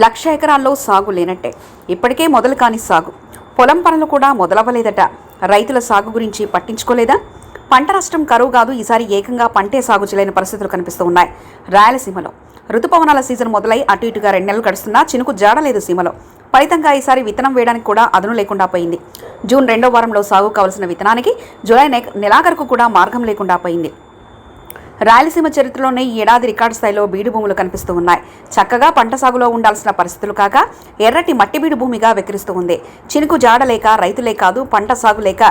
లక్ష ఎకరాల్లో సాగు లేనట్టే. ఇప్పటికే మొదలు కాని సాగు. పొలం పనులు కూడా మొదలవ్వలేదట. రైతుల సాగు గురించి పట్టించుకోలేదా? పంట నష్టం కరువు కాదు ఈసారి ఏకంగా పంటే సాగు చేయలేని పరిస్థితులు కనిపిస్తూ ఉన్నాయి. రాయలసీమలో ఋతుపవనాల సీజన్ మొదలై అటు ఇటుగా రెండు నెలలు గడుస్తున్నా చినుకు జాడలేదు సీమలో. ఫలితంగా ఈసారి విత్తనం వేయడానికి కూడా అదను లేకుండా పోయింది. జూన్ రెండో వారంలో సాగు కావలసిన విత్తనానికి జూలై నెలాఖరుకు కూడా మార్గం లేకుండా పోయింది. రాయలసీమ చరిత్రలోనే ఈ ఏడాది రికార్డు స్థాయిలో బీడు భూములు కనిపిస్తూ ఉన్నాయి. చక్కగా పంట సాగులో ఉండాల్సిన పరిస్థితులు కాక ఎర్రటి మట్టి బీడు భూమిగా వెక్కిరిస్తూ ఉంది. చినుకు జాడలేక రైతులే కాదు పంట సాగు లేక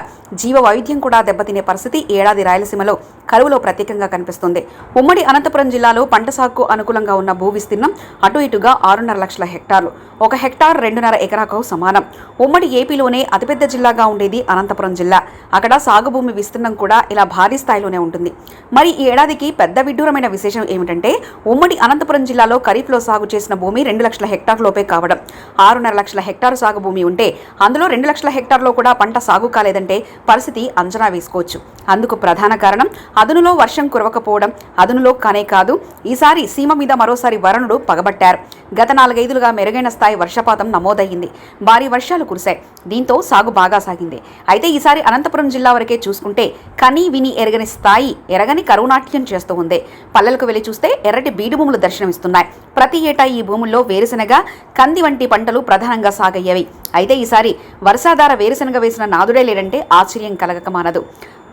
జీవ వైవిధ్యం కూడా దెబ్బతినే పరిస్థితి ఏడాది రాయలసీమలో కరువులో ప్రత్యేకంగా కనిపిస్తుంది. ఉమ్మడి అనంతపురం జిల్లాలో పంట సాగుకు అనుకూలంగా ఉన్న భూ విస్తీర్ణం అటు ఇటుగా ఆరున్నర లక్షల హెక్టార్లు. ఒక హెక్టార్ రెండున్నర ఎకరాకు సమానం. ఉమ్మడి ఏపీలోనే అతిపెద్ద జిల్లాగా ఉండేది అనంతపురం జిల్లా. అక్కడ సాగు భూమి విస్తీర్ణం కూడా ఇలా భారీ స్థాయిలోనే ఉంటుంది. మరి ఈ ఏడాది ఏడాదికి పెద్ద విడ్డూరమైన విశేషం ఏమిటంటే ఉమ్మడి అనంతపురం జిల్లాలో ఖరీఫ్లో సాగు చేసిన భూమి రెండు లక్షల హెక్టార్ లోపే కావడం. ఆరున్నర లక్షల హెక్టారు సాగు భూమి ఉంటే అందులో రెండు లక్షల హెక్టార్లో కూడా పంట సాగు కాలేదంటే పరిస్థితి అంచనా వేసుకోవచ్చు. అందుకు ప్రధాన కారణం అదునులో వర్షం కురవకపోవడం. అదునులో కానే కాదు ఈసారి సీమ మీద మరోసారి వరుణుడు పగబట్టారు. గత నాలుగైదులుగా మెరుగైన స్థాయి వర్షపాతం నమోదయ్యింది. భారీ వర్షాలు కురిశాయి. దీంతో సాగు బాగా సాగింది. అయితే ఈసారి అనంతపురం జిల్లా వరకే చూసుకుంటే కనీ విని ఎరగని స్థాయి ఎరగని కరువునాట్యం చేస్తూ ఉంది. పల్లెలకు వెళ్ళి చూస్తే ఎర్రటి బీడు భూములు దర్శనమిస్తున్నాయి. ప్రతి ఏటా ఈ భూముల్లో వేరుశెనగ కంది వంటి పంటలు ప్రధానంగా సాగయ్యేవి. అయితే ఈసారి వర్షాధార వేరుశెనగ వేసిన నాదుడే లేడంటే ఆశ్చర్యం కలగక మానదు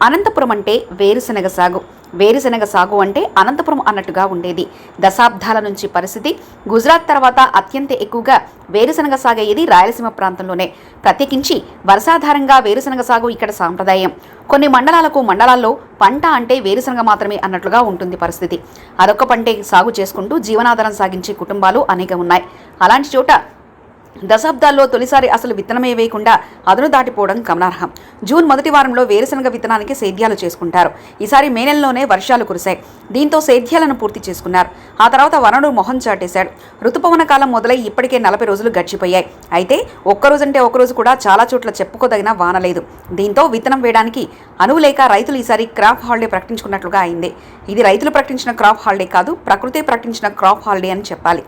అనంతపురం అంటే వేరుశెనగ సాగు. వేరుశెనగ సాగు అంటే అనంతపురం అన్నట్టుగా ఉండేది. దశాబ్దాల నుంచి పరిస్థితి గుజరాత్ తర్వాత అత్యంత ఎక్కువగా వేరుశెనగ సాగయ్యేది రాయలసీమ ప్రాంతంలోనే. ప్రత్యేకించి వర్షాధారంగా వేరుశెనగ సాగు ఇక్కడ సాంప్రదాయం. కొన్ని మండలాలకు మండలాల్లో పంట అంటే వేరుశెనగ మాత్రమే అన్నట్లుగా ఉంటుంది పరిస్థితి. అదొక పంటే సాగు చేసుకుంటూ జీవనాధారం సాగించే కుటుంబాలు అనేక ఉన్నాయి అలాంటి చోట దశాబ్దాల్లో తొలిసారి అసలు విత్తనమే వేయకుండా అదును దాటిపోవడం గమనార్హం. జూన్ మొదటి వారంలో వేరుశనగ విత్తనానికి సేద్యాలు చేసుకుంటారు. ఈసారి మే నెలలోనే వర్షాలు కురిశాయి. దీంతో సేద్యాలను పూర్తి చేసుకున్నారు. ఆ తర్వాత వనరుడు మొహం చాటేశాడు ఋతుపవన కాలం మొదలై ఇప్పటికే నలభై రోజులు గడిచిపోయాయి. అయితే ఒక్కరోజంటే ఒకరోజు కూడా చాలా చోట్ల చెప్పుకోదగిన వాన లేదు. దీంతో విత్తనం వేయడానికి అనువు లేక రైతులు ఈసారి క్రాప్ హాలిడే ప్రకటించుకున్నట్లుగా అయింది. ఇది రైతులు ప్రకటించిన క్రాప్ హాలిడే కాదు ప్రకృతి ప్రకటించిన క్రాప్ హాలిడే అని చెప్పాలి.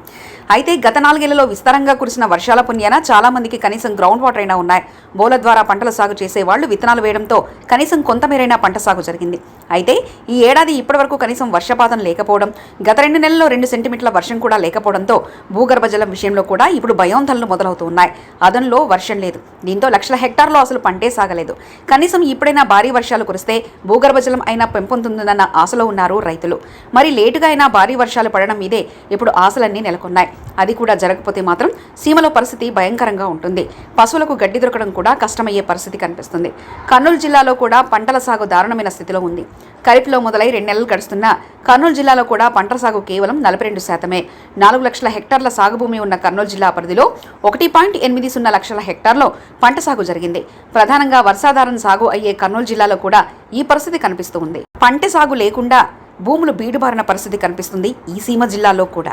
అయితే గత నాలుగేళ్ళలో విస్తారంగా కురిసిన వర్షాల పుణ్యాన చాలా మందికి కనీసం గ్రౌండ్ వాటర్ అయినా ఉన్నాయి. బోల ద్వారా పంటల సాగు చేసే వాళ్ళు విత్తనాలు వేయడంతో కనీసం కొంతమేరైనా పంట సాగు జరిగింది. అయితే ఈ ఏడాది ఇప్పటివరకు కనీసం వర్షపాతం లేకపోవడం గత రెండు నెలల్లో రెండు సెంటీమీటర్ల వర్షం కూడా లేకపోవడంతో భూగర్భ జలం విషయంలో కూడా ఇప్పుడు భయోందనలు మొదలవుతూ ఉన్నాయి. అదనలో వర్షం లేదు. దీంతో లక్షల హెక్టార్లో అసలు పంటే సాగలేదు. కనీసం ఇప్పుడైనా భారీ వర్షాలు కురిస్తే భూగర్భ జలం అయినా పెంపొందుతుందన్న ఆశలో ఉన్నారు రైతులు. మరి లేటుగా అయినా భారీ వర్షాలు పడడం మీదే ఇప్పుడు ఆశలన్నీ నెలకొన్నాయి. అది కూడా జరగకపోతే మాత్రం సీమలో పరిస్థితి భయంకరంగా ఉంటుంది. పశువులకు గడ్డి దొరకడం కూడా కష్టమయ్యే పరిస్థితి కనిపిస్తుంది. కర్నూలు జిల్లాలో కూడా పంటల సాగు దారుణమైన స్థితిలో ఉంది. ఖరీఫ్లో మొదలై రెండు నెలలు గడుస్తున్నా కర్నూలు జిల్లాలో కూడా పంట సాగు కేవలం నలభై రెండు శాతమే. నాలుగు లక్షల హెక్టార్ల సాగు భూమి ఉన్న కర్నూలు జిల్లా పరిధిలో ఒకటి పాయింట్ ఎనిమిది సున్నా లక్షల హెక్టార్లో పంట సాగు జరిగింది. ప్రధానంగా వర్షాధారం సాగు అయ్యే కర్నూలు జిల్లాలో కూడా ఈ పరిస్థితి కనిపిస్తూ ఉంది. పంట సాగు లేకుండా భూములు బీడుబారిన పరిస్థితి కనిపిస్తుంది ఈ సీమ జిల్లాలో కూడా.